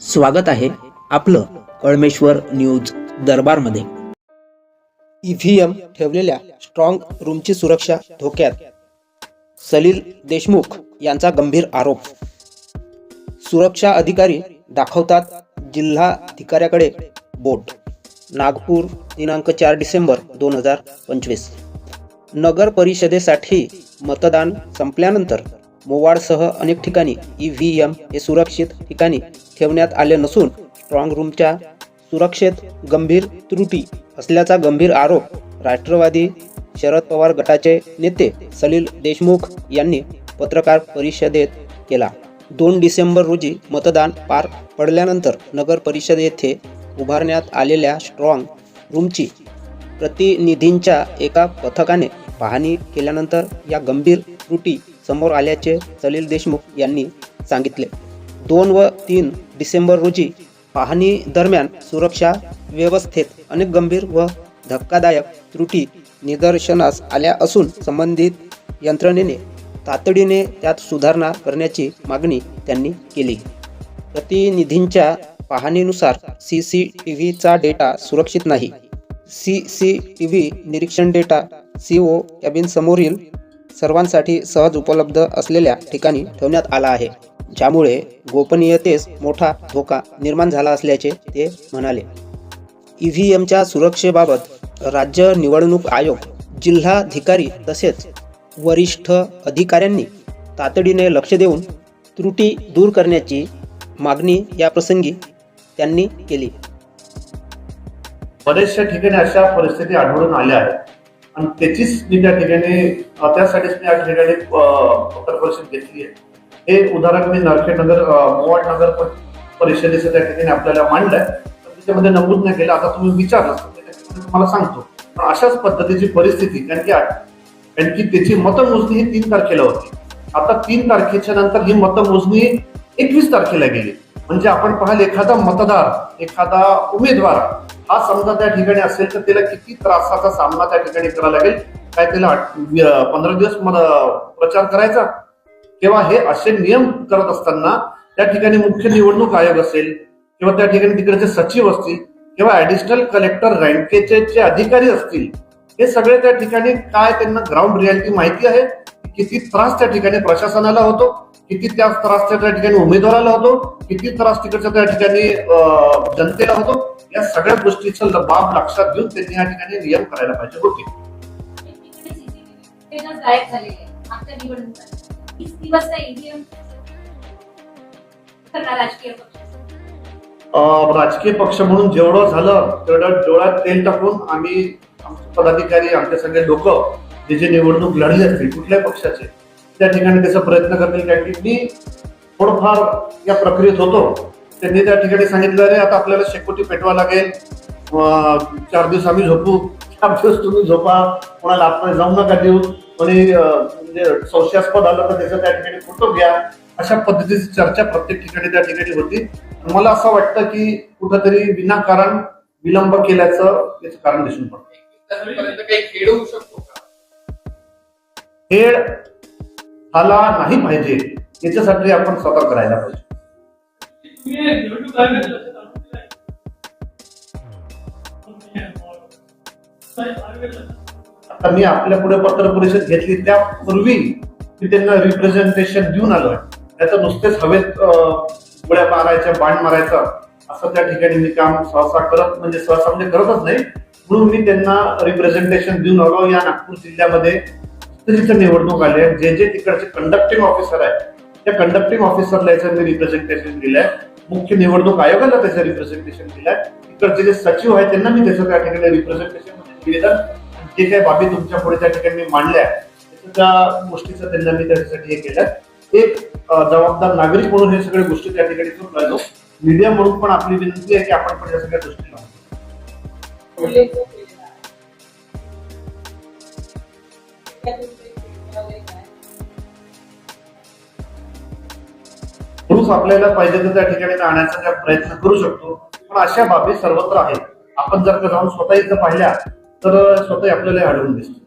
स्वागत आहे आपलं कळमेश्वर न्यूज दरबारमध्ये. ईव्हीएम ठेवलेल्या स्ट्रॉंग रूमची सुरक्षा धोक्यात. सलील देशमुख यांचा गंभीर आरोप. सुरक्षा अधिकारी दाखवतात जिल्हाधिकाऱ्याकडे बोट. नागपूर दिनांक चार डिसेंबर दोन हजार पंचवीस. नगर परिषदेसाठी मतदान संपल्यानंतर मोवाडसह अनेक ठिकाणी ई व्ही एम हे सुरक्षित ठिकाणी ठेवण्यात आले नसून स्ट्रॉंग रूमच्या सुरक्षेत गंभीर त्रुटी असल्याचा गंभीर आरोप राष्ट्रवादी शरद पवार गटाचे नेते सलील देशमुख यांनी पत्रकार परिषदेत केला. दोन डिसेंबर रोजी मतदान पार पडल्यानंतर नगर परिषद येथे उभारण्यात आलेल्या स्ट्रॉंग रूमची प्रतिनिधींच्या एका पथकाने पाहणी केल्यानंतर या गंभीर त्रुटी समोर आल्याचे सलील देशमुख यांनी सांगितले. दोन व तीन डिसेंबर रोजी पाहणी दरम्यान सुरक्षा व्यवस्थेत अनेक गंभीर व धक्कादायक त्रुटी निदर्शनास आल्या असून संबंधित यंत्रणेने तातडीने त्यात सुधारणा करण्याची मागणी त्यांनी केली. प्रतिनिधींच्या पाहणीनुसार सी सी टी व्हीचा डेटा सुरक्षित नाही. सी सी टी व्ही निरीक्षण डेटा सी ओ कॅबिनसमोरील सर्वांसाठी सहज उपलब्ध असलेल्या ठिकाणी ठेवण्यात आला आहे ज्यामुळे गोपनीयतेस मोठा धोका निर्माण झाला असल्याचे ते म्हणाले. ई व्ही एमच्या सुरक्षेबाबत राज्य निवडणूक आयोग जिल्हाधिकारी तसेच वरिष्ठ अधिकाऱ्यांनी तातडीने लक्ष देऊन त्रुटी दूर करण्याची मागणी या प्रसंगी त्यांनी केली. बऱ्याचशा ठिकाणी अशा परिस्थिती आढळून आल्या आहेत. आणि त्याचीच मी त्या ठिकाणी त्यासाठीच मी या ठिकाणी पत्र परिषद घेतली आहे. हे उदाहरण मी नरखेड नगर मोवाड नगर परिषदेचं त्या ठिकाणी आपल्याला मांडलंय. तर त्याच्यामध्ये नमूद नाही केलं आता तुम्ही विचारलं त्याच्यामध्ये तुम्हाला सांगतो. पण अशाच पद्धतीची परिस्थिती कारण की कारण की त्याची मतमोजणी ही तीन तारखेला होती. आता तीन तारखेच्या नंतर ही मतमोजणी एकवीस तारखेला गेली. म्हणजे आपण पाहाल एखादा मतदार एखादा उमेदवार हा समजा त्या ठिकाणी असेल तर त्याला किती त्रासाचा सामना त्या ठिकाणी करावा लागेल? काय त्याला पंधरा दिवस प्रचार करायचा? किंवा हे असे नियम करत असताना त्या ठिकाणी मुख्य निवडणूक आयोग असेल किंवा त्या ठिकाणी तिकडचे सचिव असतील किंवा ऍडिशनल कलेक्टर रँकेचे जे अधिकारी असतील हे सगळे त्या ठिकाणी काय त्यांना ग्राउंड रियालिटी माहिती आहे? किती त्रास त्या ठिकाणी प्रशासनाला होतो किती त्या त्रास त्या ठिकाणी उमेदवाराला होतो किती त्रास तिकडच्या त्या ठिकाणी अं, जनतेला होतो या सगळ्या गोष्टीचं बाब लक्षात घेऊन त्यांनी या ठिकाणी नियम करायला पाहिजे होते. राजकीय पक्ष अं, राजकीय पक्ष म्हणून जेवढं झालं तेवढं डोळ्यात तेल टाकून आम्ही पदाधिकारी आमचे सगळे लोक जे जे निवडणूक लढले असतील कुठल्याही पक्षाचे त्या ठिकाणी त्याचा प्रयत्न करतील कारण की मी थोडंफार या प्रक्रियेत होतो. त्यांनी त्या ठिकाणी सांगितलं अरे आता आपल्याला शेकोटी पेटवा लागेल. चार दिवस आम्ही झोपू. चार दिवस तुम्ही झोपा. कोणाला आपण जाऊ नका देऊ. कोणी म्हणजे संशयास्पद आलं तर त्याचं त्या ठिकाणी फोटो घ्या. अशा पद्धतीची चर्चा प्रत्येक ठिकाणी त्या ठिकाणी होती. मला असं वाटतं की कुठंतरी विनाकारण विलंब केल्याचं याचं कारण दिसून पडतं. खेळ आला नाही पाहिजे याच्यासाठी आपण सतर्क राहायला पाहिजे. आता मी आपल्या पुढे पत्र परिषद घेतली त्यापूर्वी मी त्यांना रिप्रेझेंटेशन देऊन आलोय. त्याचं नुसतेच हवेत गोळ्या मारायच्या बाण मारायचं असं त्या ठिकाणी मी काम सहसा करत म्हणजे सहसा म्हणजे करतच नाही. म्हणून मी त्यांना रिप्रेझेंटेशन देऊन आलो या नागपूर जिल्ह्यामध्ये. तिथं निवडणूक आली आहे जे जे तिकडचे कंडक्टिंग ऑफिसर आहे त्या कंडक्टिंग ऑफिसरला याचं मी रिप्रेझेंटेशन दिलंय. मुख्य निवडणूक आयोगाला त्याचं रिप्रेझेंटेशन दिलंय. तिकडचे जे सचिव आहेत त्यांना मी त्याचं त्या ठिकाणी रिप्रेझेंटेशन निवेदन जे काही बाबी तुमच्यापुढे त्या ठिकाणी मी मांडल्या त्याचं त्या गोष्टीचं त्यांना मी त्याच्यासाठी हे केलं. एक जबाबदार नागरिक म्हणून हे सगळ्या गोष्टी त्या ठिकाणी करून राहिलो मीडिया म्हणून पण आपली विनंती आहे की आपण पण या सगळ्या गोष्टी पुरुष आपल्याला पाहिजे तर त्या ठिकाणी जाण्याचा त्या प्रयत्न करू शकतो. पण अशा बाबी सर्वत्र आहेत. आपण जर का जाऊन स्वतः इथं पाहिल्या तर स्वतः आपल्याला आढळून दिसतो.